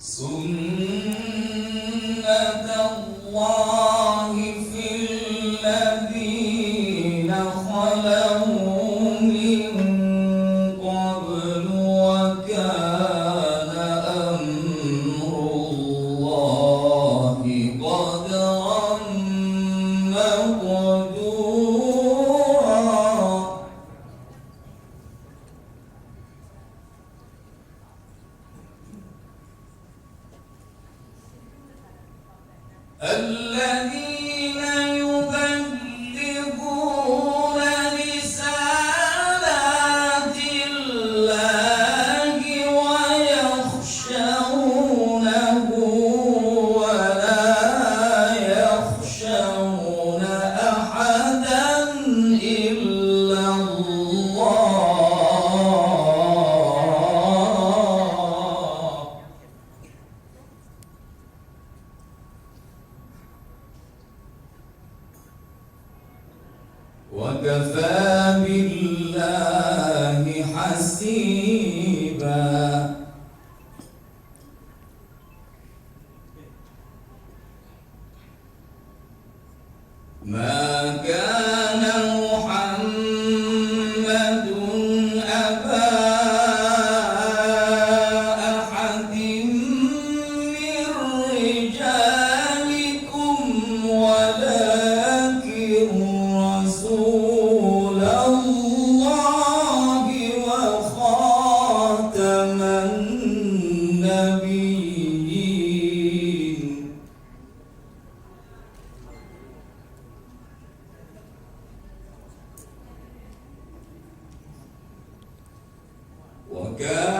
Soon. ما كان God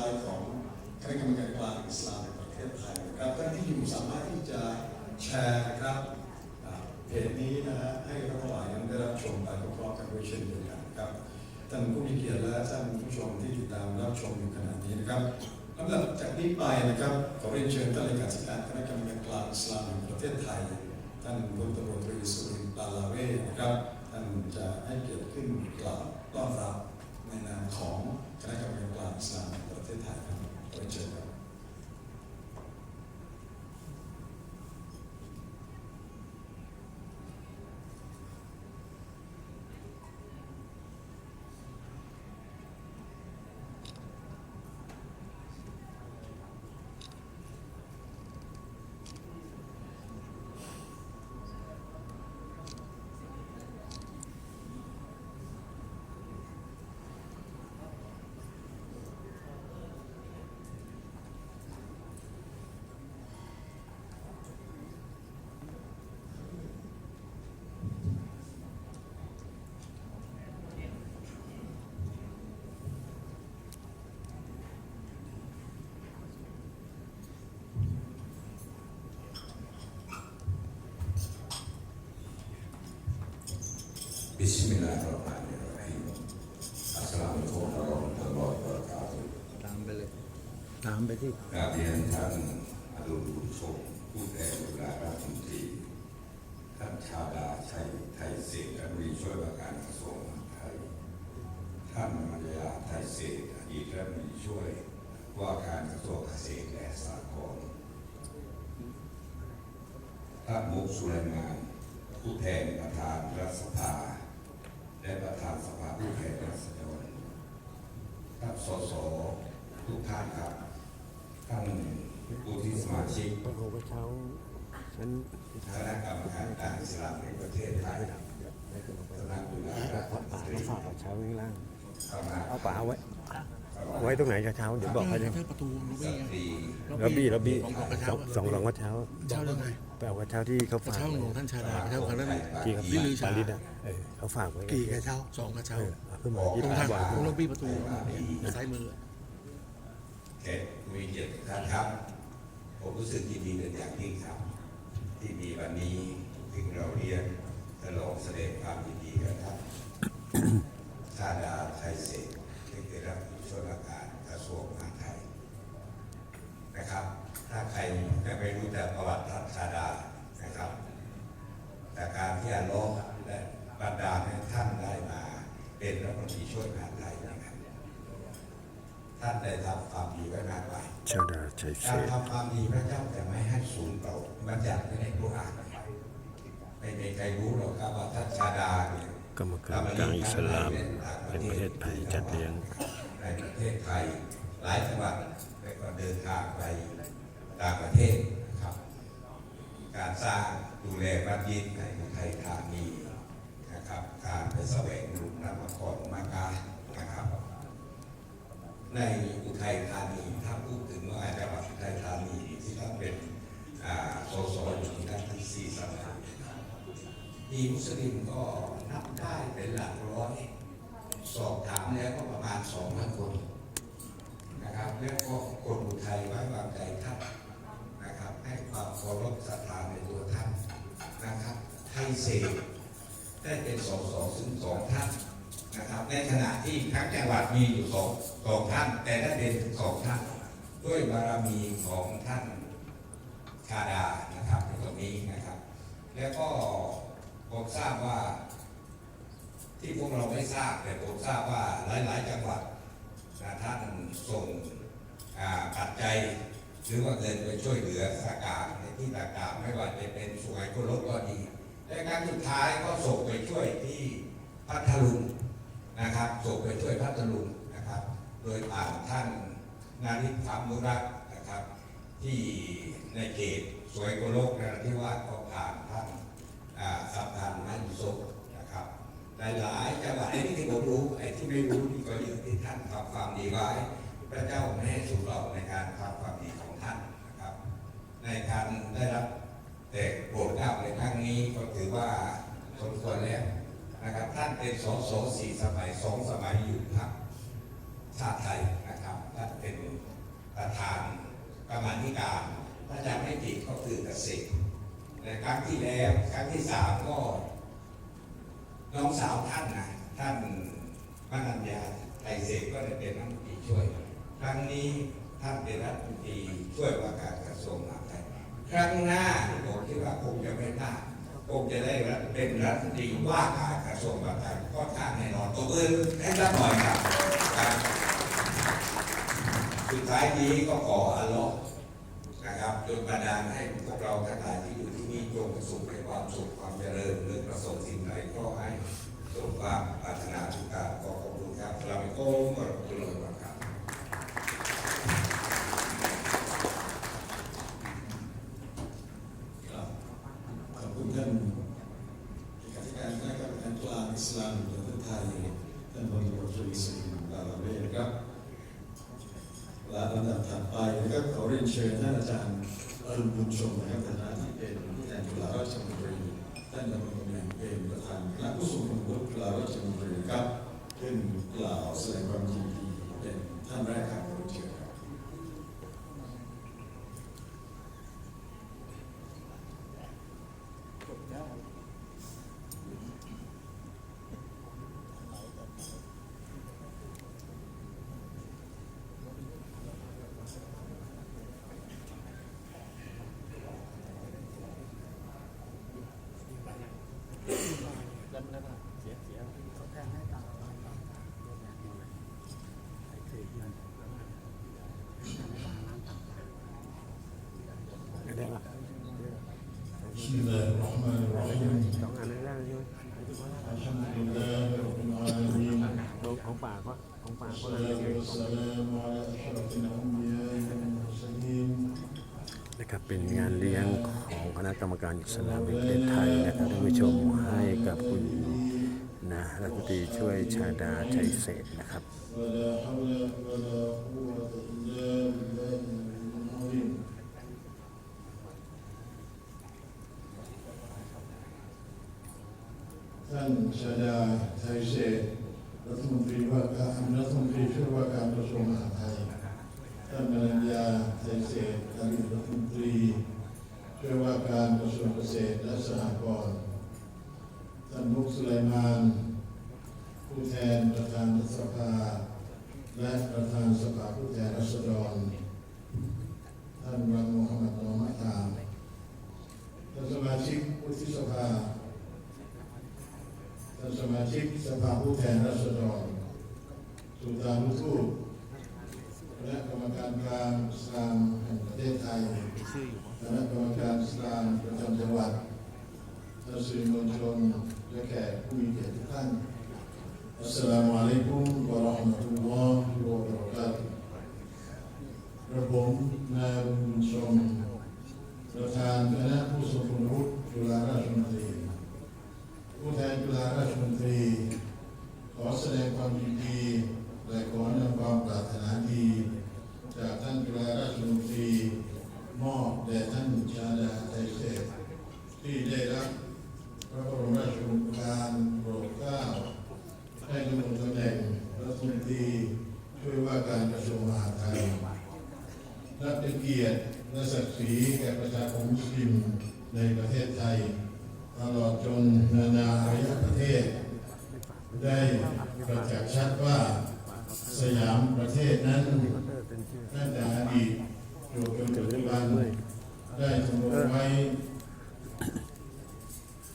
ลน์ของคณะกรรมการกลางอิสลามแห่งประเทศไทยนะครับท่านที่อยู่สามารถที่จะแชร์นะครับเพจนี้นะฮะให้ท่านทั้งหลายนั้นได้รับชมไปพร้อมๆกันด้วยเช่นเดียวกันครับท่านผู้มีเกียรติและท่านผู้ชมที่ติดตามรับชมอยู่ขณะนี้นะครับลำดับจากนี้ไปนะครับขอเรียนเชิญท่านเลขาธิการคณะกรรมการกลางอิสลามแห่งประเทศไทย ท่านพลตำรวจตรีสุรินทร์ปาลาเวนะครับท่านจะให้เกียรติขึ้นกล่าวต้อนรับในนามของคณะกรรมการกลางอิสลาม แห่งปร Bismillahirrahmanirrahim. Assalamualaikum warahmatullahi wabarakatuh. ตามไปเลย ตามไปที่กราบเรียนท่านอดุลบุญทงผู้แทนบุรารัฐมนตรีท่านชาดาชัยไทยเศรษฐ์รัฐมนตรีช่วยว่าการกระทรวงมหาดไทย ท่านมัญญาไทยเศรษฐอดีตรัฐมนตรีช่วยว่าการกระทรวงเกษตรและสหกรณ์ท่านมุกสุไลมานผู้แทนประธานรัฐสภา และประธานสภาผู้แทนราษฎรท่านสสทุกท่านครับท่านผู้ที่สมาชิกโอ้โหเช้าฉันคณะกรรมการการอิสลามในประเทศไทยไม่ขึ้นลงไปสำนักดุลาราเอาชป่ามนตรีมาฝากเอาเช้าข้างล่างเข้ามเอาป่าไว้ ไว้ตรงไหนเช้าๆเดี๋ยวบอกให้เอเลอยประตูลูสบี้ไงตรีแล้วบี้แล้วบี้ของของกระสเช้าองสองหลังว่าเช้าเช้าเรื่องไงไปเอากระเช้าที่เขากระฝากเช้าไว้ของท่านชาดากระเช้าของท่านกี่ครับลิลือชาปาลิดอะเออเขาฝากไว้กี่กระเช้าสองกระเช้าเออเอาขึ้นมาที่ตรงปาทางบ่อยตรงล็อบบี้ประตูซ้ายมือแขกผู้มีเกียรติทุกท่านครับ ผมรู้สึกยินดีเป็นอย่างยิ่งครับ ที่มีวันนี้ถึงเราเรียนฉลองแสดงความยินดีกันครับ ชาดาไทยเศรษฐ์ที่ได้รับผู้ช่วยราชการกระทรวงมหาดไทยนะครับ ถ้าใครยังไม่รู้จักประวัติท่านชาดานะครับ แต่การที่อัลเลอฮ์และบันดาลให้ท่านได้มาเป็นรัฐมนตรีช่วยมหาดไทยนะครับ ท่านได้ทำความดีไว้มากมาย ชาดาชัยเศการทำความดีพระเจ้าจะไม่ให้สูญเปล่าบัญญัติไว้ในกุรอานไม่มีใครรู้หรอกครับว่าท่านชาดาเนี่ยกรรมการกลางอิสลามแห่งประเทศไทยจัดเลี้ยงในประเทศไทยหลายจังหวัดแล้วก็เดินทางไปต่างประเทศนะครับ การสร้างดูแลมัสยิดในอุทัยธานีนะครับ การไปแสวงบุญนำมาก่อนมากา ในอุทัยธานีถ้าพูดถึงว่าจังหวัดอุทัยธานีที่ท่านเป็นสสอยู่ที่นั่นทั้งสี่สมัยมีมุสลิมก็นับได้เป็นหลักร้อยสอบถามแล้วก็ประมาณสองพันคนนะครับ แล้วก็คนอุทัยไว้วางใจท่านนะครับ ให้ความเคารพศรัทธาในตัวท่านนะครับไทยเสกได้เป็นสสซึ่งสองท่าน นะครับในขณะที่ทั้งจังหวัดมีอยู่สองสองท่าน แต่ได้เป็นถึงสองท่าน ด้วยบารมีของท่านชาดานะครับในตรงนี้นะครับ แล้วก็ผมทราบว่า ที่พวกเราไม่ทราบแต่ผมทราบว่าหลาย ๆ จังหวัดนะท่านส่งปัจจัยหรือว่าเงินไปช่วยเหลือสากาในที่ต่างๆไม่ว่าจะเป็นสวยก็ลดก็ดีและครั้งสุดท้ายก็ส่งไปช่วยที่พัทลุง นะครับส่งไปช่วยพัทลุงนะครับ โดยผ่านท่านนาริธรรมุรัตน์นะครับ ที่ในเขตสวยโกโลกนราธิวาสก็ผ่านท่านสัมพันธ์นันยุโสนะครับหลายๆจังหวัดไอ้ที่ที่ผมรู้ไอ้ที่ไม่รู้นี่ก็อยู่ที่ท่านทำความดีไว้ พระเจ้าไม่ให้สูญเราในการทำความดีของท่านนะครับ ในการได้รับแต่โปรดเกล้าในครั้งนี้ก็ถือว่าสมควรแล้ว นะครับท่านเป็นสสสี่สมัยสองสมัยอยู่พรรคชาติไทยนะครับท่านเป็นประธานกรรมาธิการถ้าจำไม่ผิดก็คือเกษตรในครั้งที่แล้วครั้งที่สามก็น้องสาวท่านนะท่านมนัญญาไทยเสกก็ได้เป็นรัฐมนตรีช่วย ครั้งนี้ท่านเป็นรัฐมนตรีช่วยว่าการกระทรวงมหาดไทยครั้งหน้าผมคิดว่าคงจะไม่พลาดคงจะได้เป็นรัฐมนตรีว่าการ ทรวงมหาดไทยก็ท่างแน่นอนตัวอื่นให้รับหน่อยครับครับสุดท้ายนี้ก็ขออัลลอฮ์นะครับจนบันดาลให้พวกเราทั้งหลายที่อยู่ที่นี่จงประสบในความสุขความเจริญหรือประสบสิ่งใดก็ให้สมความปรารถนาทุกการขอขอบคุณครับสลามอะลัยกุมวะเราะห์มะตุลลอฮิวะบะเราะกาตุฮ์ ครับขอบคุณท่านเลขาธิการคณะกรรมการกลางอิ สลามแห่งประเทศไทยท่านพลตำรวจตรีสิริลาลาเวศครับและลำดับถัดไปนะครับขอเรียนเชิญท่านอาจารย์อรุณบุญชมนะครับฐานะที่เป็นผู้แทนจุฬาราชมนตรีท่านดำรงตำแหน่งเป็นประธานคณะผู้ทรงคุณวุฒิจุฬาราชมนตรีครับขึ้นกล่าวแสดงความยินดีเป็นท่านแรกครับ بسم الله الرحمن الرحيم สองอันได้แล้วใช่ไหม الحمد لله رب العالمين ของของป่าก็ของป่าก็อัน والصلاة เดียว والسلام على أشرف الأنبياء والمرسلين นะครับเป็นงานเลี้ยงของคณะกรรมการอิสลามแห่งประเทศไทยนะครับท่านผู้ชมให้กับคุณนะรัฐมนตรีช่วยชาดาชัยเศรษฐ์นะครับ ولا حول ولا قوة إلا بالله العظيم ท่านชาดาไทยเศรษรัฐมนตรีว่าการรัฐมนตรีช่วยว่าการกระทรวงมหาดไทย ท่านมนัญญาไทยเศรษฐ์อดีตรัฐมนตรีช่วยว่าการกระทรวงเกษตรและสหกรณ์ท่านมุกสุไลมาน ผู้แทนประธานรัฐสภา และประธานสภาผู้แทนราษฎร ไว้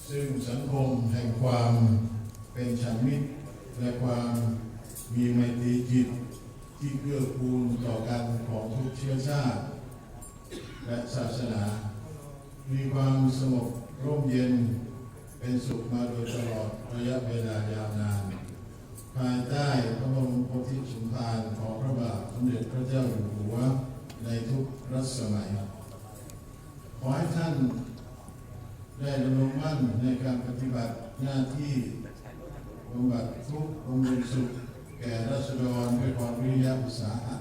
ซึ่งสังคมแห่งความเป็นฉันมิตรและความมีไมตรีจิตที่เกื้อกูลต่อกันของทุกเชื้อชาติ และศาสนา มีความสงบร่มเย็นเป็นสุขมาโดยตลอดระยะเวลายาวนาน ภายใต้พระบรมโพธิสมภารของพระบาทสมเด็จพระเจ้าอยู่หัวในทุกรัชสมัย ขอให้ท่านได้ดำรงมั่นในการปฏิบัติหน้าที่บำบัดทุกข์บำเพ็ญสุข แก่รัษฎรด้วยความวิริยะอุตสาหะ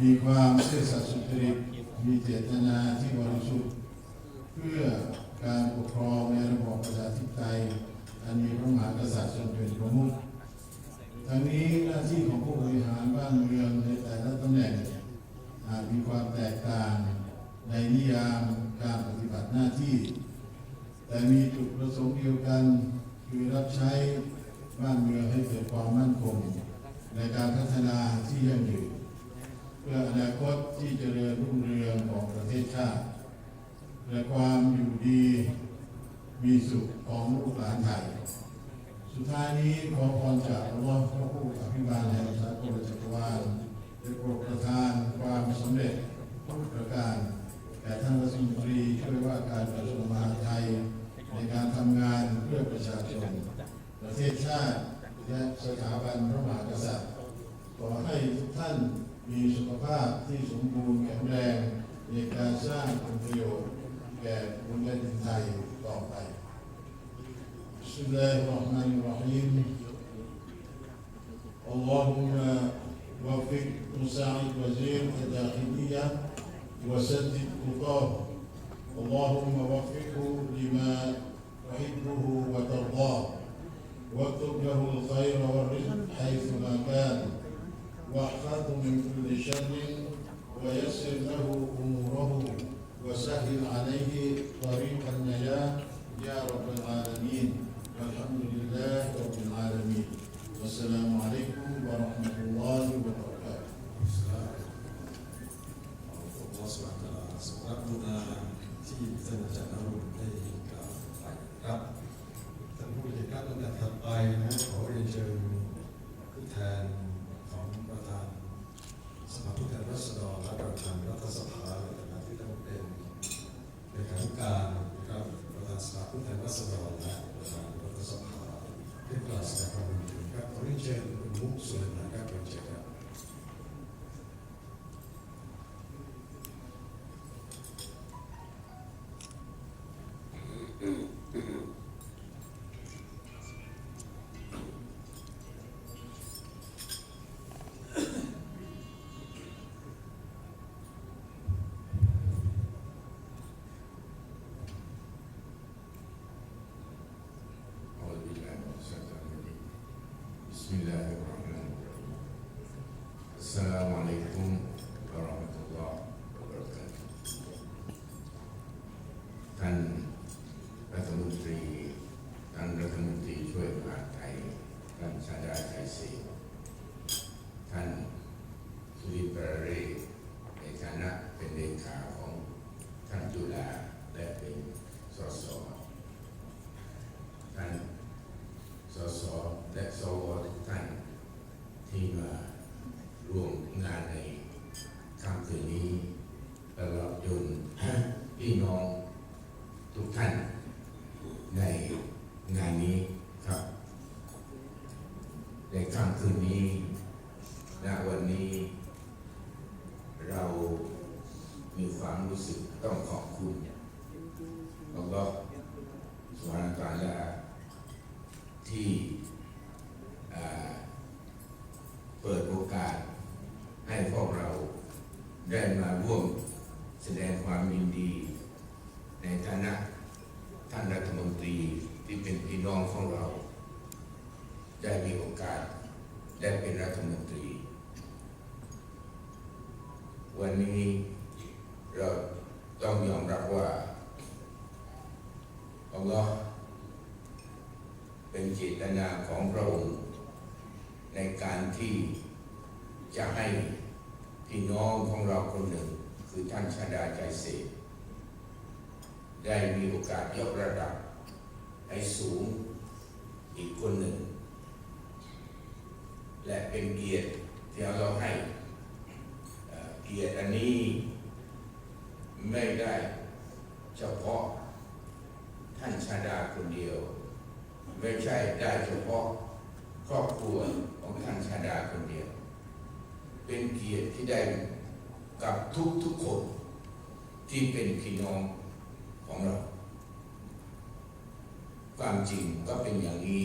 มีความเสื่อสัตย์สุจริตมีเจตนาที่บริสุทธิ์เพื่อการปกครองในระบอบประชาธิปไตยอันมีพระมหากษัตริย์ทรงเป็นประมุขทั้งนี้หน้าที่ของผู้บริหารบ้านเมืองในแต่ละตำแหน่งอาจมีความแตกต่าง ในนิยามการปฏิบัติหน้าที่ แต่มีจุดประสงค์เดียวกัน คือรับใช้บ้านเมืองให้เกิดความมั่นคง ในการพัฒนาที่ยั่งยืนเพื่ออนาคตที่เจริญรุ่งเรืองของประเทศชาติ และความอยู่ดีมีสุขของลูกหลานไทยสุดท้ายนี้ขอพรจากอัลลอฮ์พระผู้อภิบาลแห่งสากลจักรวาลได้โปรดประทานความสำเร็จทุกประการ แก่ท่านรัฐมนตรีช่วยว่าการกระทรวงมหาดไทย ในการทำงานเพื่อประชาชน ประเทศชาติ และสถาบันพระมหากษัตริย์ ขอให้ทุกท่านมีสุขภาพที่สมบูรณ์แข็งแรงในการสร้างผลประโยชน์แก่ภูมิแผ่นดินไทยต่อไป بسم الله الرحمن الرحيم اللهم وفق مساعد وزير الداخلية وسدد خطاه. اللهم وفقه لما تحبه وترضاه. واكتب له الخير والرزق حيثما كان. واحفظه من كل شر ويسر له أموره وسهل عليه طريق النجاة. يا رب العالمين. والحمد لله رب العالمين. والسلام عليكم ورحمة الله وبركاته. สำหรับบุญาที่ท่านอาจารย์นรุณได้ น้องของเรา ได้มีโอกาสได้เป็นรัฐมนตรี วันนี้เราต้องยอมรับว่า อัลลอฮ์เป็นเจตนาของพระองค์ในการที่จะให้พี่น้องของเราคนหนึ่ง คือท่านชาดาใจเสษได้มีโอกาสยกระดับให้สูงอีกคนหนึ่ง และเป็นเกียรติที่อัลเราให้เอ่อเกียรติอันนี้ ไม่ได้เฉพาะท่านชาดาคนเดียว ไม่ใช่ได้เฉพาะครอบครัวของท่านชาดาคนเดียว เป็นเกียรติที่ได้กับทุกทุกคนที่เป็นพี่น้องของเรา ความจริงก็เป็นอย่างนี้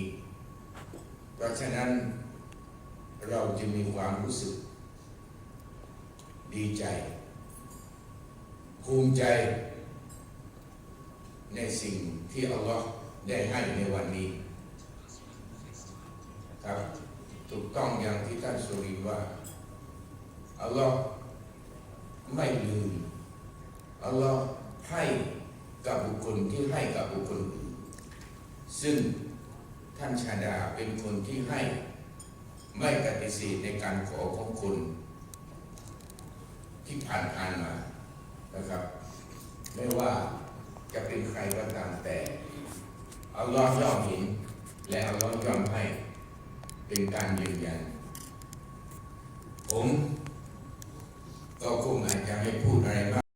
เพราะฉะนั้นเราจะมีความรู้สึก ดีใจ ภูมิใจ ในสิ่งที่อัลลอฮ์ได้ให้ในวันนี้ ครับถูกต้องอย่างที่ท่านสุรินทร์ว่า อัลลอฮ์ไม่ลืม อัลลอฮ์ให้กับบุคคลที่ให้กับบุคคลอื่น ซึ่งท่านชาดาเป็นคนที่ให้ไม่ปฏิเสธในการขอของคน ที่ผ่านผ่านมานะครับ ไม่ว่าจะเป็นใครก็ตามแต่เอาล้อย่อมเห็นและเอาล้อย่อมให้เป็นการยืนยัน ผมก็คงอาจจะไม่พูดอะไรมาก